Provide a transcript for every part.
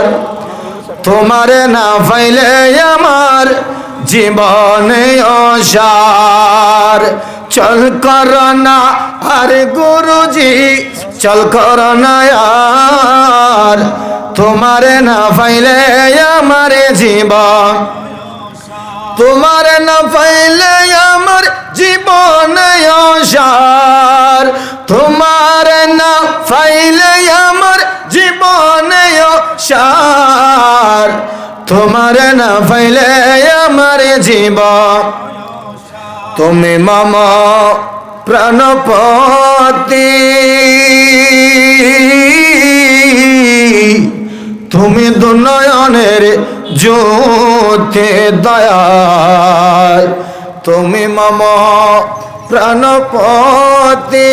অসার তোমারে না পাইলে আমার জীবনে অসার। চল কর না আর গুরুজি, চল কর না আর। তোমারে না পাইলে আমার জীবন, তোমার না পাইলে অসার তোমার না ফাইলে আমার জীব। তুমি মম প্রাণপতি। তুমি দুনয়নের জ্যোতি দয়াল। তুমি মম প্রাণপতি।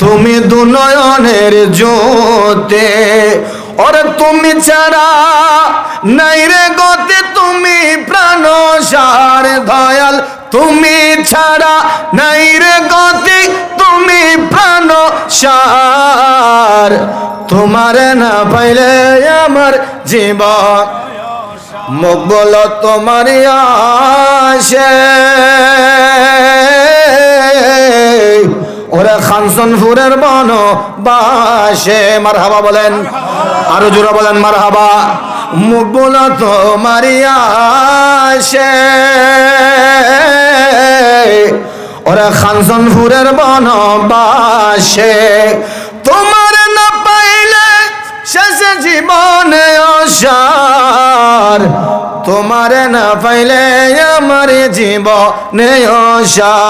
তুমি দুনয়নের জ্যোতি, ওরে তুমি ছাড়া নাই রে গতি, তুমি প্রাণ সার দয়াল, তুমি ছাড়া নাই রে গতি, তুমি প্রাণ সার। তোমার না পাইলে আমার জীবন মুখ বলো তোমার আসে। ওরা খানসনপুরের বন বাসে মার হাবা বলেন। আরও জোরা বলেন মার হাবা মুখ বলো তোমার আসে। ওরা খানসনপুরের বন বাসে, তোমার না পাইলে শেষে জীবনে অসার। তোমার না পাইলে আমার জীবনে অসার।